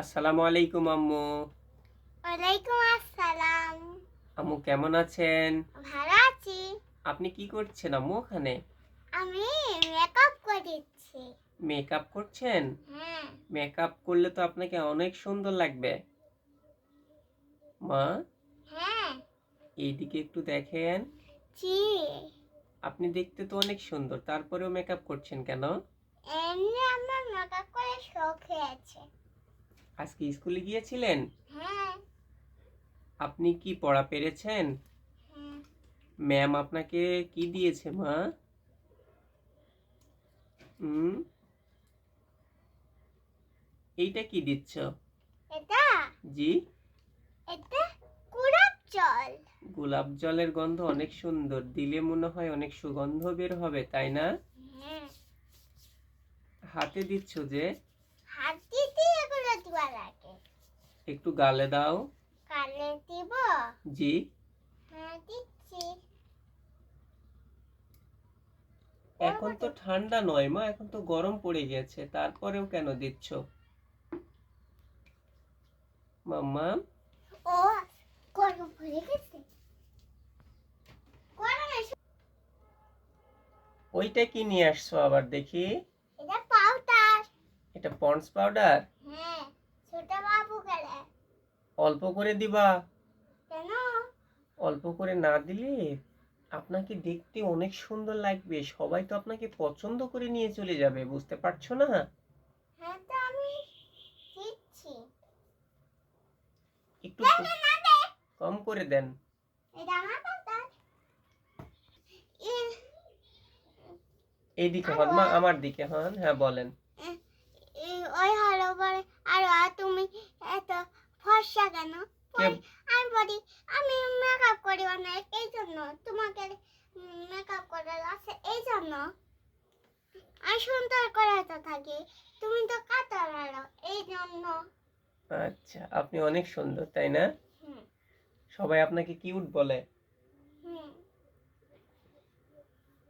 আসসালামু আলাইকুম আম্মু। ওয়ালাইকুম আসসালাম। আম্মু কেমন আছেন? ভালো আছি। আপনি কি করছেন আম্মু ওখানে? আমি মেকআপ করেছি। মেকআপ করছেন? হ্যাঁ। মেকআপ করলে তো আপনাকে অনেক সুন্দর লাগবে। মা? হ্যাঁ। এইদিকে একটু দেখেন। জি আপনি দেখতে তো অনেক সুন্দর তারপরেও মেকআপ করছেন কেন? এমনি আমার মেকআপ করে শখ হয়েছে আজকে স্কুলে গিয়েছিলেন? হ্যাঁ। আপনি কি পড়া পেরেছেন? হ্যাঁ। ম্যাম আপনাকে কি দিয়েছে মা? হুম এইটা কি দিচ্ছ? এটা? জি। এটা কুড়াপ জল। গোলাপ জলের গন্ধ অনেক সুন্দর। দিলে মনে হয় অনেক সুগন্ধ বের হবে তাই না? হ্যাঁ। হাতে দিচ্ছ যে? হাত লাগে। একটু গালে দাও। কালে দিব? জি। হ্যাঁ দিচ্ছি। এখন তো ঠান্ডা নয় মা এখন তো গরম পড়ে গেছে তারপরেও কেন দিচ্ছ? মাম্মা? ও গরম পড়ে গেছে। ওইটা কি নিয়ে আসছো আবার দেখি? এটা পাউডার এটা পন্ডস পাউডার গেলে অল্প করে দিবা। কেন? অল্প করে না দিলে আপনাকে দেখতে অনেক সুন্দর লাগবে। সবাই তো আপনাকে পছন্দ করে নিয়ে চলে যাবে বুঝতে পারছ না? হ্যাঁ তো আমি দিচ্ছি। একটু। কম করে দেন। এইদিকে হন মা আমার দিকে হন। হ্যাঁ বলেন ওই হলো পরে আর আর তুমি এত ফর্সা কেন? আমি বলি আমি মেকআপ করি অনেক এই জন্য তোমাকে মেকআপ করার আছে এই জন্য। আমি সুন্দর করে তো থাকি। তুমি তো কাতার এই জন্য। আচ্ছা আপনি অনেক সুন্দর তাই না? সবাই আপনাকে কিউট বলে। হুম।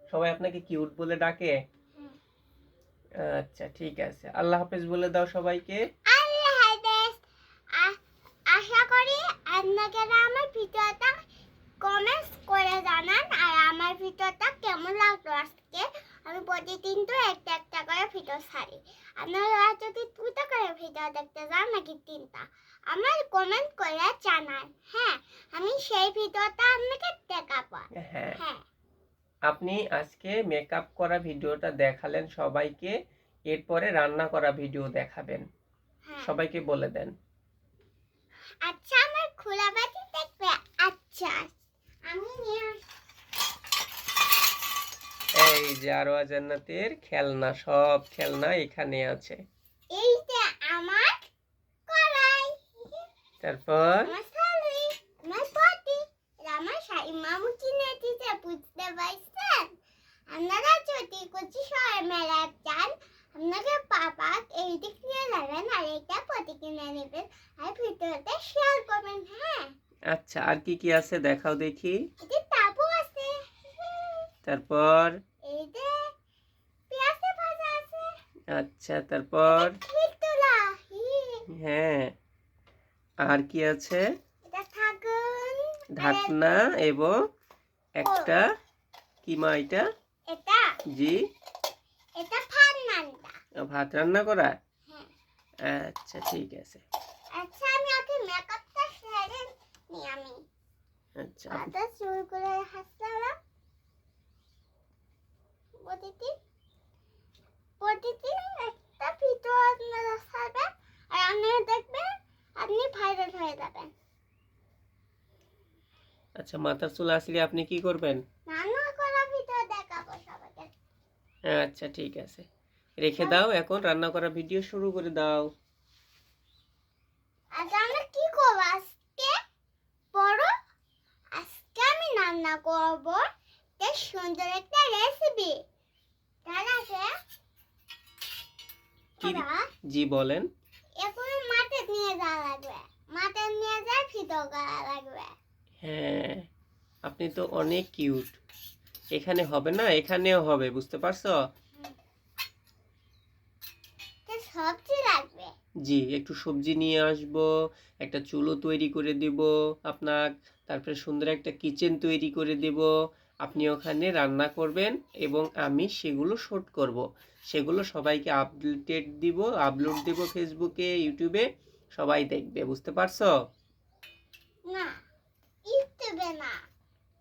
সবাই আপনাকে কিউট বলে ডাকে? হুম। আচ্ছা ঠিক আছে। আল্লাহ হাফেজ বলে দাও সবাইকে আল্লাহ হাফেজ আ- আশা করি আপনারা আমার ভিডিওটা কমেন্টস করে জানান আর আমার ভিডিওটা কেমন লাগল আজকে? আমি প্রতিদিন তো একটা একটা করে ভিডিও ছাড়ি। আপনারা যদি দুটো করে ভিডিও দেখতে চান নাকি তিনটা আমার কমেন্ট করে জানান। হ্যাঁ আমি সেই ভিডিওটা আপনাকে দেখাবো। হ্যাঁ। হ্যাঁ। আপনি আজকে মেকআপ করা ভিডিওটা দেখালেন সবাইকে এরপরে রান্না করা ভিডিও দেখাবেন। হ্যাঁ। সবাইকে বলে দেন। আচ্ছা খোলা বাটি দেখবে আচ্ছা আমি নিয়ে এই যে আরও জান্নাতের খেলনা সব খেলনা এখানে আছে। এই যে আমার কড়াই তারপর? আমার পটি আমার শাড়ি মামু কিনে দিতে বুঝতে পারছেন? আপনারা যদি কুচি শহর মেলা যান আপনাকে পাপা এই দিক নিয়ে যাবেন আর এটা কিনে নেবেন। আর ভিডিওতে শেয়ার করবেন হ্যাঁ? আচ্ছা আর কি কি আছে দেখাও দেখি। তাবু আছে। তারপর? এই যে পেঁয়াজে ভাজা আছে। আচ্ছা তারপর? তোলা হ্যাঁ। আর কি আছে? এটা থাকুন। ঢাকনা এবং একটা কি মা এটা? এটা। জি। ভাত রান্না করা? হ্যাঁ। আচ্ছা ঠিক আছে। আচ্ছা আমি আগে মেকআপটা সেরে নি আমি। আচ্ছা। আদা চুল করে হাসলাম। প্রতিদিন প্রতিদিন একটা ভিডিও আপনারা ছাড়বেন আর আপনারা দেখবেন আপনি ভাইরাল হয়ে যাবেন। আচ্ছা মাথার চুল আসলে আপনি কি করবেন? রান্না করা ভিডিও দেখাবো সবাইকে। আচ্ছা ঠিক আছে। রেখে দাও এখন রান্না করা ভিডিও শুরু করে দাও। আজ আমরা কি করব আজকে? বড় আজকে আমি রান্না করব বেশ সুন্দর একটা রেসিপি তার আছে? কি জি বলেন। এখন মাঠে নিয়ে যাওয়া লাগবে। মাঠে নিয়ে যায় ফিতো করা লাগবে। হ্যাঁ আপনি তো অনেক কিউট এখানে হবে না এখানেও হবে বুঝতে পারছ তো সবজি লাগবে জি একটু সবজি নিয়ে আসব একটা চুলো তৈরি করে দেব আপনার তারপরে সুন্দর একটা কিচেন তৈরি করে দেব আপনি ওখানে রান্না করবেন এবং আমি সেগুলো শ্যুট করব। সেগুলো সবাইকে আপডেট দিব আপলোড দেব ফেসবুকে ইউটিউবে সবাই দেখবে বুঝতে পারছ? না ইউটিউবে না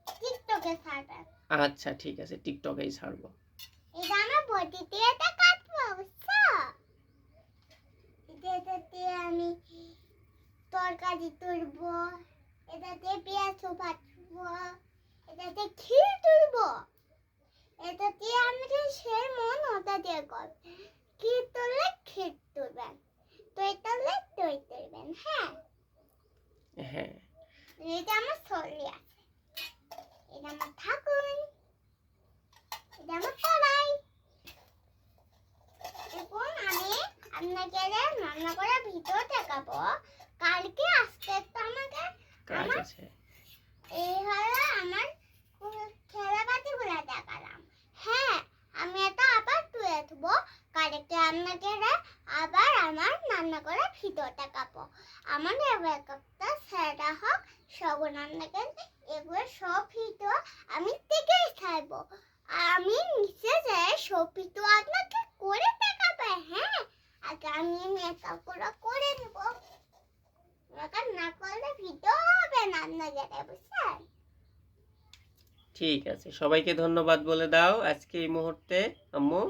টিকটকে ছাড়বেন। আচ্ছা ঠিক আছে টিকটকেই ছাড়বো। এটা আমার বডিতে এটা কাটবো বুঝছ এটাতে আমি তরকারি তুলবো এটাতে পেঁয়াজ ভাজবো এটাতে ক্ষীর তুলবো। এটাতে আমি সে মন ওটা দিয়ে করব ক্ষীর তুললে ক্ষীর তুলবেন দই তুললে দই তুলবেন হ্যাঁ? হ্যাঁ। এটা আমার শরীর আছে। এটা আমার ঠাকুর। এটা আমার কড়াই এখন আমি আপনাকে রান্না করার ভিডিও দেখাবো কালকে আসতে তো আমাকে কাজ আছে। এই হলো আমার খেলাপাতি গুলা দেখালাম। হ্যাঁ আমি এটা আবার তুলে দেবো কালকে আপনাকে আবার আমার রান্না করার ভিডিও দেখাবো আমার একটা সেটা হোক সব রান্নাকে এগুলো সব ভিডিও আমি থেকেই খাইবো আমি নিচে যাই সব ভিডিও আপনাকে করে দেখাবে হ্যাঁ? আগে আমি মেকআপ করে করে না করলে ভিডিও হবে না আপনাদের, বুঝছেন? ঠিক আছে, সবাইকে ধন্যবাদ বলে দাও আজকে এই মুহূর্তে, আম্মু।